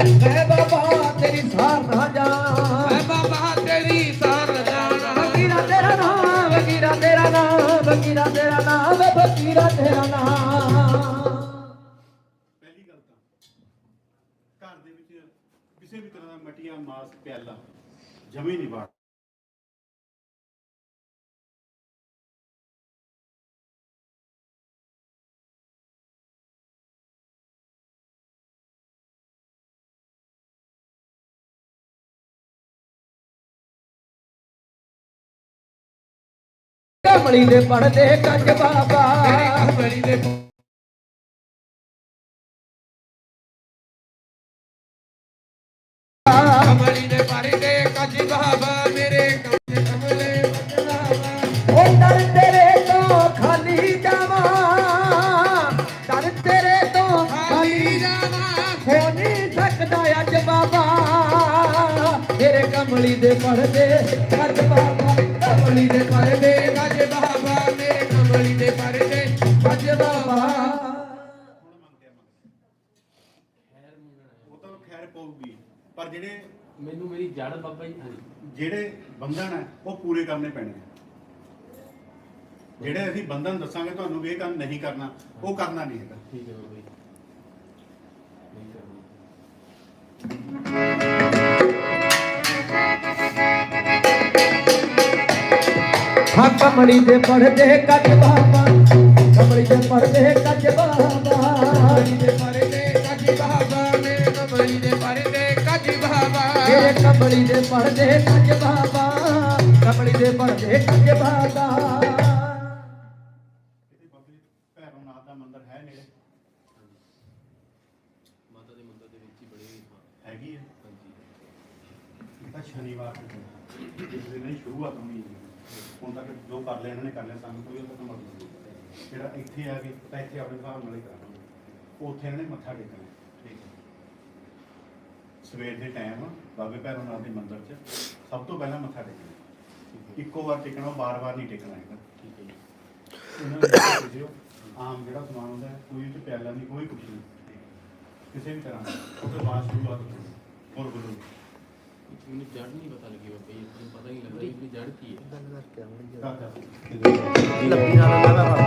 ਮੈਂ ਬਾਬਾ ਤੇਰੀ ਸਾਰ ਨਾ ਜਾਣ। ਮੈਂ ਬਾਬਾ ਤੇਰੀ ਸਾਰ ਜਾਣਾ। ਵਕੀਰਾ ਤੇਰਾ ਨਾਮ ਵਕੀਰਾ ਤੇਰਾ ਨਾਮ ਵਕੀਰਾ ਤੇਰਾ ਨਾਮ ਵਕੀਰਾ ਤੇਰਾ ਨਾਮ। ਪਹਿਲੀ ਗੱਲ ਤਾਂ ਘਰ ਦੇ ਵਿੱਚ ਕਿਸੇ ਵੀ ਤਰ੍ਹਾਂ ਦਾ ਮਟੀਆਂ ਮਾਸ ਪਿਆਲਾ ਜਮੇ ਨਹੀਂ ਬਾੜ ਕਮਲੀ ਦੇ ਪੜਦੇ ਕੱਜ ਬਾਬਾ। ਕਮਲੀ ਦੇ ਕਮਲੀ ਦੇ ਪਰੇ ਕੱਜ ਬਾਬਾ ਮੇਰੇ ਕਮਲੇ ਕਮਲੇ ਬਚਨਾਵਾ ਉਹ ਦਰ ਤੇਰੇ ਤੋਂ ਖਾਲੀ ਜਾਵਾਂ ਦਰ ਤੇਰੇ ਤੋਂ ਖਾਲੀ ਜਾਣਾ ਹੋ ਨਹੀਂ ਸਕਦਾ ਅੱਜ ਬਾਬਾ, ਤੇਰੇ ਕਮਲੀ ਦੇ ਪੜਦੇ ਕੱਜ ਬਾਬਾ। ਪਊਗੀ ਪਰ ਜਿਹੜੇ ਮੈਨੂੰ ਮੇਰੀ ਜੜ ਬਾਬਾ ਜੀ ਹਾਂਜੀ। ਜਿਹੜੇ ਬੰਧਨ ਹੈ ਉਹ ਪੂਰੇ ਕਰਨੇ ਪੈਣੇ ਆ ਜਿਹੜੇ ਅਸੀਂ ਬੰਧਨ ਦੱਸਾਂਗੇ ਤੁਹਾਨੂੰ ਵੀ ਇਹ ਕੰਮ ਨਹੀਂ ਕਰਨਾ ਉਹ ਕਰਨਾ ਨਹੀਂ ਹੈਗਾ। ਠੀਕ ਹੈ ਬਾਬਾ ਜੀ। ਨਹੀਂ ਕਰਨੀ। ਹਾਂ ਕਮਲੀ ਦੇ ਪੜਦੇ ਕੱਜ ਬਾਬਾ। ਕਮਲੀ ਦੇ ਪੜਦੇ ਕੱਜ ਬਾਬਾ। ਮੇਰੇ ਕਮਲੀ ਦੇ ਪਰੇ ਦੇ ਕੱਜ ਬਾਬਾ। ਤੇਰੇ ਕਮਲੀ ਦੇ ਪੜਦੇ ਕੱਜ ਬਾਬਾ। ਕਮਲੀ ਦੇ ਪੜਦੇ ਕੱਜ ਬਾਬਾ। ਇਹਦੇ ਬਾਬੇ ਭੈਰੋ ਨਾਥ ਦਾ ਮੰਦਿਰ ਹੈ ਨੇੜੇ? ਮਾਤਾ ਦੇ ਮੰਦਰ ਦੇ ਵਿੱਚ ਹੀ ਬੜੇ ਹਾਂ ਹੈਗੀ ਹੈ? ਹਾਂਜੀ। ਇਹ ਤਾਂ ਸ਼ਨੀਵਾਰ ਨੂੰ ਜਿਸ ਦਿਨ ਇਹ ਸ਼ੁਰੂਆਤ ਹੋਣੀ ਹੈ। ਹੁਣ ਤੱਕ ਜੋ ਕਰ ਲਿਆ ਇਹਨਾਂ ਨੇ ਕਰ ਲਿਆ ਸਾਨੂੰ ਕੋਈ ਉਹਦਾ ਮਤਲਬ ਨਹੀਂ ਜਿਹੜਾ ਇੱਥੇ ਆ ਕੇ ਤਾਂ ਇੱਥੇ ਆਪਣੇ ਹਿਸਾਬ ਨਾਲ ਹੀ ਕਰਾਂਗੇ ਉੱਥੇ ਇਹਨਾਂ ਨੇ ਮੱਥਾ ਟੇਕਣਾ ਸਵੇਰ ਦੇ ਟਾਈਮ ਬਾਬੇ ਭੈਰੋ ਨਾਥ ਦੇ ਮੰਦਿਰ 'ਚ ਸਭ ਤੋਂ ਪਹਿਲਾਂ ਮੱਥਾ ਟੇਕਣਾ। ਇੱਕੋ ਵਾਰ ਟੇਕਣਾ ਬਾਰ-ਬਾਰ ਨਹੀਂ ਟੇਕਣਾ ਹੈਗਾ। ਠੀਕ ਹੈ ਜੀ। ਇਹਨਾਂ ਨੂੰ ਪੁੱਛਿਓ ਆਮ ਜਿਹੜਾ ਸਮਾਨ ਹੁੰਦਾ ਕੋਈ ਉਹ 'ਚ ਪਿਆਲਾ ਨਹੀਂ ਕੋਈ ਕੁਛ ਨਹੀਂ। ਕਿਸੇ ਵੀ ਤਰ੍ਹਾਂ ਉਹਦੇ ਬਾਅਦ ਸ਼ੁਰੂਆਤ ਕਰੋ ਹੋਰ ਬੋਲੋ। ਮੈਨੂੰ ਜੜ ਨਹੀਂ ਪਤਾ ਲੱਗੀ ਬਾਬਾ ਜੀ ਪਤਾ ਨਹੀਂ ਲੱਗਦਾ ਕਿ ਆਪਣੀ ਜੜ ਕੀ ਹੈ। ਦੱਸ ਦੱਸ। ਲੱਭੀ ਨਾਲ ਲੱਗਾ